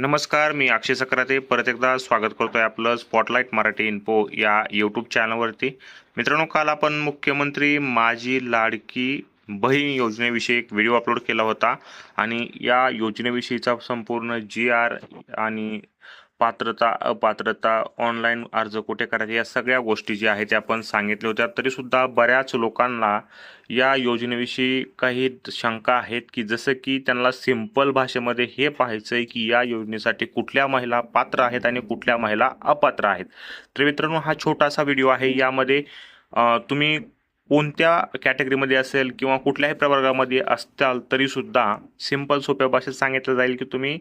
नमस्कार मी अक्षय सक्राते. परत एकदा स्वागत करतोय आपलं स्पॉटलाईट मराठी इन्फो या यूट्यूब चॅनलवरती मित्रांनो काल आपण मुख्यमंत्री माझी लाडकी बहीण योजनेविषयी एक व्हिडिओ अपलोड केला होता. आणि या योजनेविषयीचा संपूर्ण जी आर आणि पात्रता अपात्रता ऑनलाईन अर्ज कुठे करायचे या सगळ्या गोष्टी ज्या आहेत त्या आपण सांगितल्या होत्या. तरीसुद्धा बऱ्याच लोकांना या योजनेविषयी काही शंका आहेत की जसं की त्यांना सिंपल भाषेमध्ये हे पाहायचं आहे की या योजनेसाठी कुठल्या महिला पात्र आहेत आणि कुठल्या महिला अपात्र आहेत. तर मित्रांनो हा छोटासा व्हिडिओ आहे. यामध्ये तुम्ही कोणत्या कॅटेगरीमध्ये असेल किंवा कुठल्याही प्रवर्गामध्ये असताल तरीसुद्धा सिंपल सोप्या भाषेत सांगितलं जाईल की तुम्ही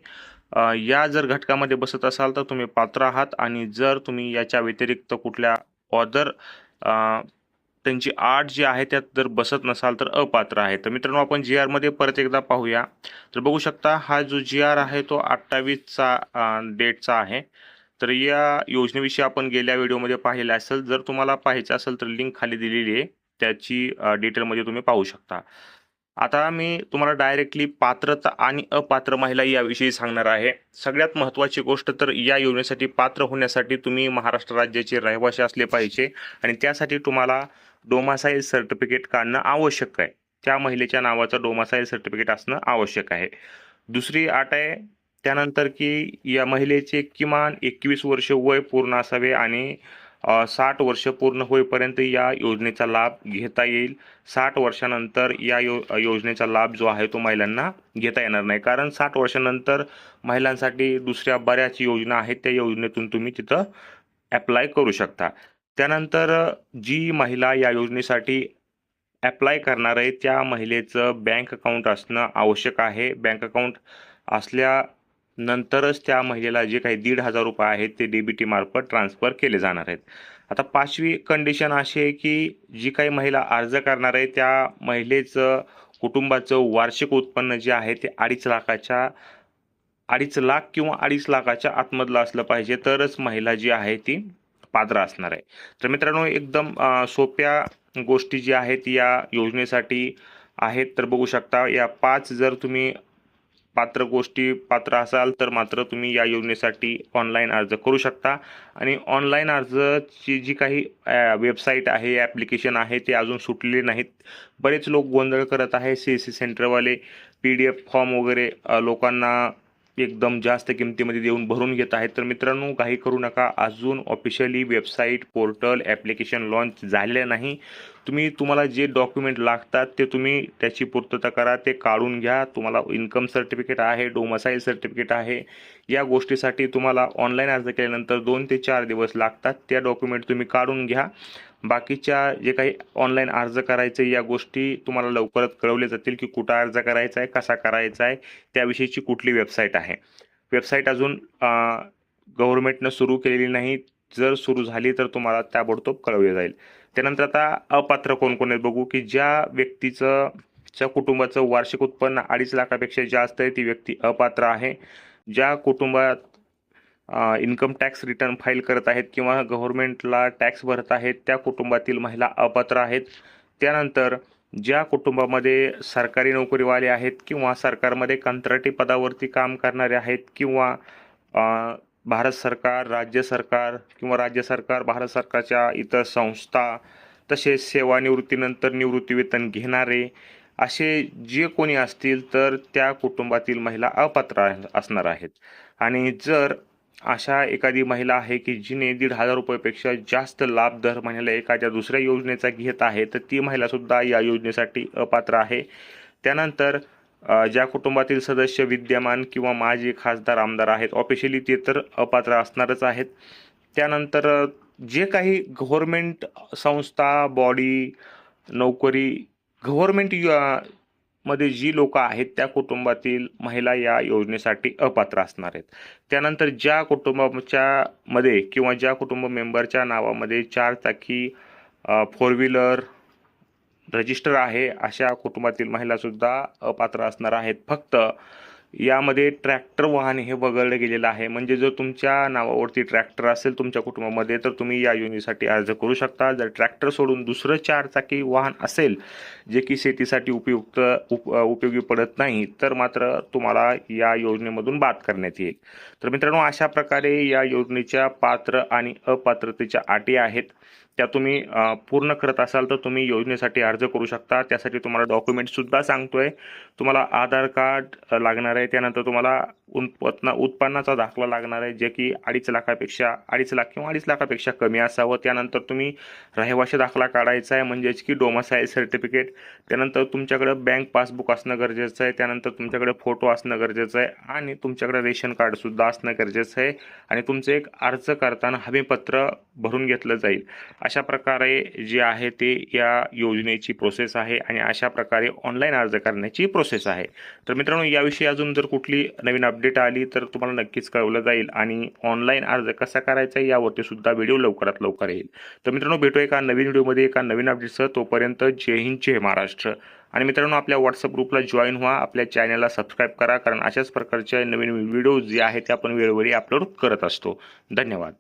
या जर घटकामध्ये बसत असाल तर तुम्ही पात्र आहात आणि जर तुम्ही याच्या व्यतिरिक्त कुठल्या ऑदर त्यांची आठ जी आहे त्यात जर बसत नसाल तर अपात्र आहे. तर मित्रांनो आपण जी आरमध्ये परत एकदा पाहूया. तर बघू शकता हा जो जी आर आहे तो अठ्ठावीसचा डेटचा आहे. तर या योजनेविषयी आपण गेल्या व्हिडिओमध्ये पाहिलेलं असेल जर तुम्हाला पाहायचं असेल तर लिंक खाली दिलेली आहे. त्याची डिटेलमध्ये तुम्ही पाहू शकता. आता मी तुम्हाला डायरेक्टली पात्रता आणि अपात्र महिला याविषयी सांगणार आहे. सगळ्यात महत्त्वाची गोष्ट तर या योजनेसाठी पात्र होण्यासाठी तुम्ही महाराष्ट्र राज्याचे रहिवासी असले पाहिजे आणि त्यासाठी तुम्हाला डोमासाईल सर्टिफिकेट काढणं आवश्यक आहे. त्या महिलेच्या नावाचं डोमासाईल सर्टिफिकेट असणं आवश्यक आहे. दुसरी अट आहे त्यानंतर की या महिलेचे किमान एकवीस वर्ष वय पूर्ण असावे आणि साठ वर्ष पूर्ण होईपर्यंत या योजनेचा लाभ घेता येईल. साठ वर्षानंतर या यो योजनेचा लाभ जो आहे तो महिलांना घेता येणार नाही. कारण साठ वर्षानंतर महिलांसाठी दुसऱ्या बऱ्याच योजना आहेत. त्या योजनेतून तुम्ही तिथं ॲप्लाय करू शकता. त्यानंतर जी महिला या योजनेसाठी ॲप्लाय करणार आहे त्या महिलेचं बँक अकाउंट असणं आवश्यक आहे. बँक अकाउंट नंतरच त्या महिलेला जे काही दीड हजार रुपये आहेत ते डी बी टी मार्फत ट्रान्सफर केले जाणार आहेत. आता पाचवी कंडिशन अशी आहे की जी काही महिला अर्ज करणार आहे त्या महिलेचं कुटुंबाचं वार्षिक उत्पन्न जे आहे ते अडीच लाखाच्या अडीच लाख किंवा अडीच लाखाच्या आतमधलं असलं पाहिजे तरच महिला जी आहे ती पात्र असणार आहे. तर मित्रांनो एकदम सोप्या गोष्टी जी आहेत या योजनेसाठी आहेत. तर बघू शकता या पाच जर तुम्ही पात्र गोष्टी पात्र असाल तर मात्र तुम्ही या योजनेसाठी ऑनलाईन अर्ज करू शकता. आणि ऑनलाईन अर्जची जी काही वेबसाईट आहे ॲप्लिकेशन आहे ते अजून सुटलेले नाहीत. बरेच लोक गोंधळ करत आहे. सी एस सी सेंटरवाले पी डी एफ फॉर्म वगैरे लोकांना एकदम जास्त किमतीमध्ये देऊन भरून घेत आहेत. तर मित्रांनो काही करू नका. अजून officially website portal application launch झालेलं नाही. तुम्ही तुम्हाला जे डॉक्युमेंट लागतात ते तुम्ही त्याची पूर्तता करा ते काढून घ्या. तुम्हाला इन्कम सर्टिफिकेट आहे डोमसाईल सर्टिफिकेट आहे. या गोष्टीसाठी तुम्हाला ऑनलाईन अर्ज केल्यानंतर दोन ते चार दिवस लागतात. त्या डॉक्युमेंट तुम्ही काढून घ्या. बाकीच्या जे काही ऑनलाईन अर्ज करायचे या गोष्टी तुम्हाला लवकरच कळवले जातील की कुठं अर्ज करायचा आहे कसा करायचा आहे त्याविषयीची कुठली वेबसाईट आहे. वेबसाईट अजून गव्हर्नमेंटनं सुरू केलेली नाही. जर सुरू झाली तर तुम्हाला ताबडतोब कळवले जाईल. त्यानंतर आता अपात्र कोण कोण आहेत बघू की ज्या व्यक्तीचं च्या कुटुंबाचं वार्षिक उत्पन्न अडीच लाखापेक्षा जास्त आहे ती व्यक्ती अपात्र आहे. ज्या कुटुंबात इन्कम टॅक्स रिटर्न फाईल करत आहेत किंवा गव्हर्नमेंटला टॅक्स भरत आहेत त्या कुटुंबातील महिला अपात्र आहेत. त्यानंतर ज्या कुटुंबामध्ये सरकारी नोकरीवाले आहेत किंवा सरकारमध्ये कंत्राटी पदावरती काम करणारे आहेत किंवा भारत सरकार राज्य सरकार किंवा राज्य सरकार भारत सरकारच्या इतर संस्था तसेच सेवानिवृत्तीनंतर निवृत्तीवेतन घेणारे असे जे कोणी असतील तर त्या कुटुंबातील महिला अपात्र असणार आहेत. आणि जर अशा एखादी महिला आहे की जिने दीड हजार रुपयापेक्षा जास्त लाभ दर महिन्याला एखाद्या दुसऱ्या योजनेचा घेत आहे तर ती महिलासुद्धा या योजनेसाठी अपात्र आहे. त्यानंतर ज्या कुटुंबातील सदस्य विद्यमान किंवा माजी खासदार आमदार आहेत ऑफिशियली ते तर अपात्र असणारच आहेत. त्यानंतर जे काही गव्हर्मेंट संस्था बॉडी नोकरी गव्हर्मेंट मध्ये जी लोक आहेत त्या कुटुंबातील महिला या योजनेसाठी अपात्र असणार आहेत. त्यानंतर ज्या कुटुंबाच्या मध्ये किंवा ज्या कुटुंब मेंबरच्या नावामध्ये चार चाकी फोर व्हीलर रजिस्टर आहे अशा कुटुंबातील महिला सुद्धा अपात्र असणार आहेत. फक्त यामध्ये ट्रॅक्टर वाहन हे वगळलं गेलेलं आहे. म्हणजे जर तुमच्या नावावरती ट्रॅक्टर असेल तुमच्या कुटुंबामध्ये तर तुम्ही या योजनेसाठी अर्ज करू शकता. जर ट्रॅक्टर सोडून दुसरं चारचाकी वाहन असेल जे की शेतीसाठी उपयुक्त उप उपयोगी पडत नाही तर मात्र तुम्हाला या योजनेमधून बाद करण्यात येईल. तर मित्रांनो अशा प्रकारे या योजनेच्या पात्र आणि अपात्रतेच्या अटी आहेत. त्या तुम्ही पूर्ण करत असाल तर तुम्ही योजनेसाठी अर्ज करू शकता. त्यासाठी तुम्हाला डॉक्युमेंटसुद्धा सांगतोय. तुम्हाला आधार कार्ड लागणार आहे. त्यानंतर तुम्हाला उत्पन्न उत्पन्नाचा दाखला लागणार आहे जे की अडीच लाखापेक्षा अडीच लाख किंवा अडीच लाखापेक्षा कमी असावं. त्यानंतर तुम्ही रहिवाशी दाखला काढायचा आहे म्हणजेच की डोमासाईल सर्टिफिकेट त्यानंतर तुमच्याकडे बँक पासबुक असणं गरजेचं आहे. त्यानंतर तुमच्याकडे फोटो असणं गरजेचं आहे. आणि तुमच्याकडे रेशन कार्डसुद्धा असणं गरजेचं आहे. आणि तुमचं एक अर्ज करताना हमीपत्र भरून घेतलं जाईल. अशा प्रकारे जे आहे ते या योजनेची प्रोसेस आहे आणि अशा प्रकारे ऑनलाईन अर्ज करण्याची प्रोसेस आहे. तर मित्रांनो याविषयी अजून जर कुठली नवीन अपडेट अपडेट आली तर तुम्हाला नक्कीच कळवलं जाईल. आणि ऑनलाईन अर्ज कसा करायचा यावरती सुद्धा व्हिडिओ लवकरात लवकर येईल. तर मित्रांनो भेटू एका नवीन व्हिडिओमध्ये एका नवीन अपडेटसह तोपर्यंत जय हिंद जय महाराष्ट्र. आणि मित्रांनो आपल्या व्हॉट्सअप ग्रुपला जॉईन व्हा. आपल्या चॅनलला सबस्क्राईब करा. कारण अशाच प्रकारच्या नवीन व्हिडिओ जे आहेत ते आपण वेळोवेळी अपलोड करत असतो. धन्यवाद.